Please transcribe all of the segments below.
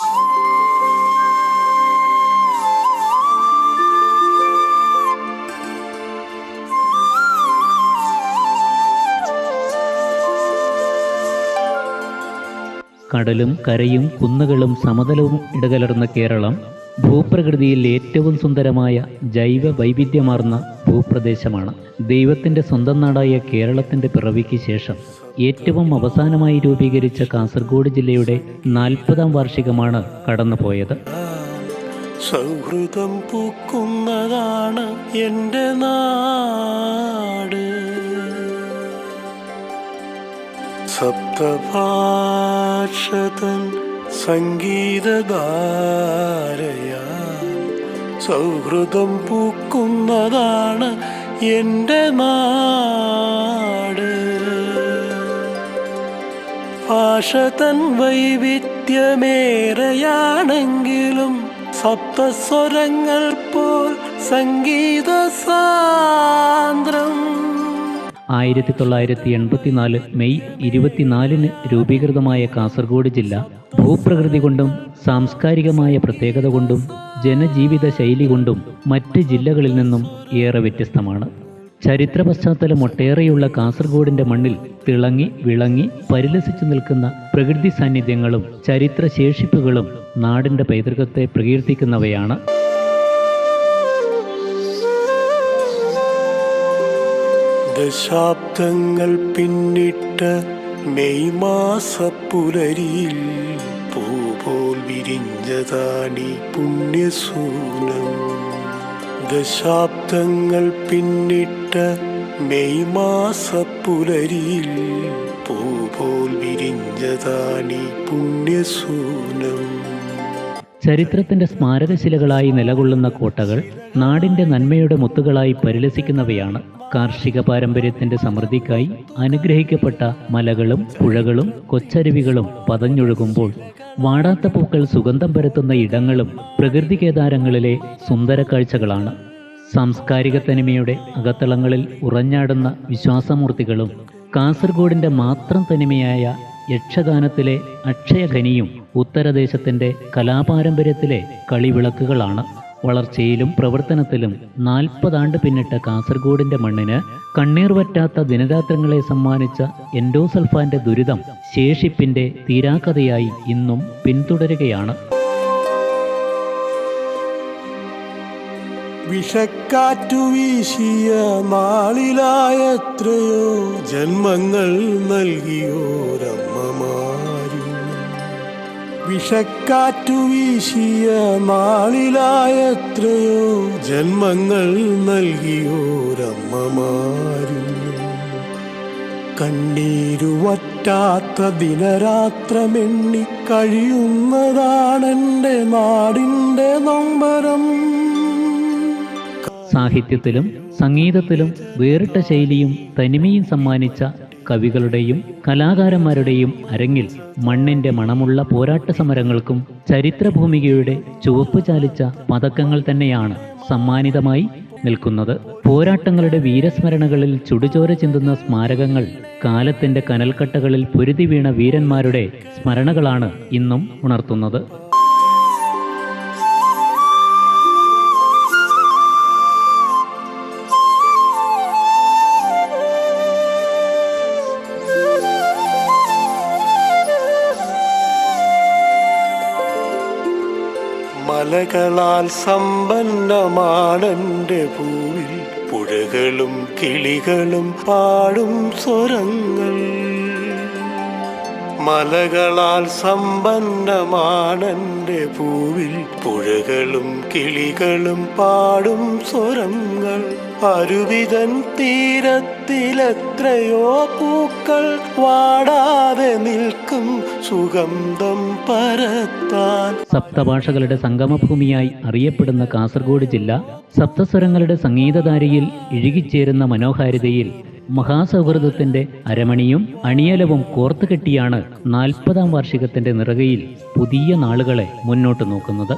കടലും കരയും കുന്നുകളും സമതലവും ഇടകലർന്ന കേരളം ഭൂപ്രകൃതിയിൽ ഏറ്റവും സുന്ദരമായ ജൈവ വൈവിധ്യമാർന്ന ഭൂപ്രദേശമാണ്. ദൈവത്തിന്റെ സ്വന്തം നാടായ കേരളത്തിന്റെ പിറവിക്ക് ശേഷം ഏറ്റവും അവസാനമായി രൂപീകരിച്ച കാസർഗോഡ് ജില്ലയുടെ നാൽപ്പതാം വാർഷികമാണ് കടന്നുപോയത്. സൗഹൃദം പൂക്കുന്നതാണ് എന്റെ നാട്. സപ്തഭാഷതൻ സംഗീതധാരയാ സൗഹൃദം പൂക്കുന്നതാണ് എന്റെ നാട്. ഭാഷ തൻ വൈവിധ്യമേറെയാണെങ്കിലും സപ്തസ്വരങ്ങൾ പോൽ സംഗീത സാന്ദ്രം ആയിരത്തി തൊള്ളായിരത്തി എൺപത്തിനാല് മെയ് ഇരുപത്തിനാലിന് രൂപീകൃതമായ കാസർഗോഡ് ജില്ല ഭൂപ്രകൃതി കൊണ്ടും സാംസ്കാരികമായ പ്രത്യേകത കൊണ്ടും ജനജീവിത ശൈലി കൊണ്ടും മറ്റ് ജില്ലകളിൽ നിന്നും ഏറെ വ്യത്യസ്തമാണ്. ചരിത്ര പശ്ചാത്തലം ഒട്ടേറെയുള്ള കാസർഗോഡിന്റെ മണ്ണിൽ തിളങ്ങി വിളങ്ങി പരിലസിച്ചു നിൽക്കുന്ന പ്രകൃതി സാന്നിധ്യങ്ങളും ചരിത്ര ശേഷിപ്പുകളും നാടിന്റെ പൈതൃകത്തെ പ്രകീർത്തിക്കുന്നവയാണ്. ദശാബ്ദങ്ങൾ പിന്നിട്ട് മെയ് മാസപ്പുലരിയിൽ പൂപോൽ വിരിഞ്ഞതാണി പുണ്യസൂനം. ദശാബ്ദങ്ങൾ പിന്നിട്ട് മെയ് മാസപ്പുലരിയിൽ പൂപോൽ വിരിഞ്ഞതാണി പുണ്യസൂനം. ചരിത്രത്തിന്റെ സ്മാരകശിലകളായി നിലകൊള്ളുന്ന കോട്ടകൾ നാടിന്റെ നന്മയുടെ മുത്തുകളായി പരിലസിക്കുന്നവയാണ് കാർഷിക പാരമ്പര്യത്തിന്റെ സമൃദ്ധിക്കായി അനുഗ്രഹിക്കപ്പെട്ട മലകളും പുഴകളും കൊച്ചരുവികളും പതഞ്ഞൊഴുകുമ്പോൾ വാടാത്ത പൂക്കൾ സുഗന്ധം പരത്തുന്ന ഇടങ്ങളും പ്രകൃതി കേദാരങ്ങളിലെ സുന്ദര കാഴ്ചകളാണ്. സാംസ്കാരിക തനിമയുടെ അകത്തളങ്ങളിൽ ഉറഞ്ഞാടുന്ന വിശ്വാസമൂർത്തികളും കാസർഗോഡിന്റെ മാത്രം തനിമയായ യക്ഷഗാനത്തിലെ അക്ഷയഖനിയും ഉത്തരദേശത്തിന്റെ കലാപാരമ്പര്യത്തിലെ കളിവിളക്കുകളാണ്. വളർച്ചയിലും പ്രവർത്തനത്തിലും നാൽപ്പതാണ്ട് പിന്നിട്ട കാസർഗോഡിന്റെ മണ്ണിന് കണ്ണീർ വറ്റാത്ത ദിനരാത്രങ്ങളെ സമ്മാനിച്ച എൻഡോസൾഫാന്റെ ദുരിതം ശേഷിപ്പിന്റെ തീരാക്കഥയായി ഇന്നും പിന്തുടരുകയാണ്. വിഷക്കാറ്റു വീശിയ നാളിലായത്രയോ ജന്മങ്ങൾ നൽകിയോരമ്മമാരും വിഷക്കാറ്റു വീശിയ നാളിലായത്രയോ ജന്മങ്ങൾ നൽകിയോരമ്മമാരുന്നു കണ്ണീരുവറ്റാത്ത ദിനരാത്രമെണ്ണി കഴിയുന്നതാണെന്റെ നാടിന്റെ നൊമ്പരം. സാഹിത്യത്തിലും സംഗീതത്തിലും വേറിട്ട ശൈലിയും തനിമയും സമ്മാനിച്ച കവികളുടെയും കലാകാരന്മാരുടെയും അരങ്ങിൽ മണ്ണിന്റെ മണമുള്ള പോരാട്ട സമരങ്ങൾക്കും ചരിത്രഭൂമികയുടെ ചുവപ്പ് ചാലിച്ച പതക്കങ്ങൾ തന്നെയാണ് സമ്മാനിതമായി നിൽക്കുന്നത്. പോരാട്ടങ്ങളുടെ വീരസ്മരണകളിൽ ചുടുചോര ചിന്തുന്ന സ്മാരകങ്ങൾ കാലത്തിന്റെ കനൽക്കട്ടകളിൽ പൊരുതി വീണ വീരന്മാരുടെ സ്മരണകളാണ് ഇന്നും ഉണർത്തുന്നത്. മലകളാൽ സമ്പന്നമാണെന്റെ പൂവിൽ പുഴകളും കിളികളും പാടും സ്വരങ്ങൾ. മലകളാൽ സമ്പന്നമാണെന്റെ പൂവിൽ പുഴകളും കിളികളും പാടും സ്വരങ്ങൾ. അരുവിതൻ തീരത്തിലെത്രയോ പൂക്കൾ വാടാതെ നിൽക്കും സുഗന്ധം പരത്താൻ. സപ്തഭാഷകളുടെ സംഗമഭൂമിയായി അറിയപ്പെടുന്ന കാസർഗോഡ് ജില്ല സപ്തസ്വരങ്ങളുടെ സംഗീതധാരയിൽ ഇഴുകിച്ചേരുന്ന മനോഹാരിതയിൽ മഹാസൗഹൃദത്തിന്റെ അരമണിയും അണിയലവും കോർത്തുകെട്ടിയാണ് നാൽപ്പതാം വാർഷികത്തിന്റെ നിറകയിൽ പുതിയ നാളുകളെ മുന്നോട്ട് നോക്കുന്നത്.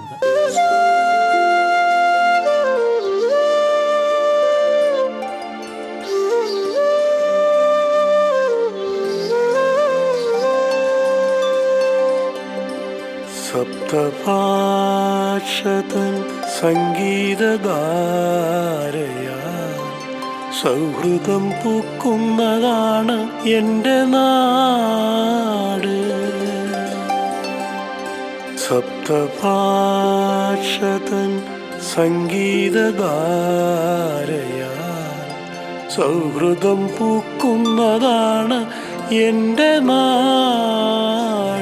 സപ്തഭാഷതൻ സംഗീതധാരയാ സൗഹൃദം പൂക്കുന്നതാണ് എന്റെ നാട്. സപ്തഭാഷതൻ സംഗീതധാരയാ സൗഹൃദം പൂക്കുന്നതാണ് എന്റെ നാട്.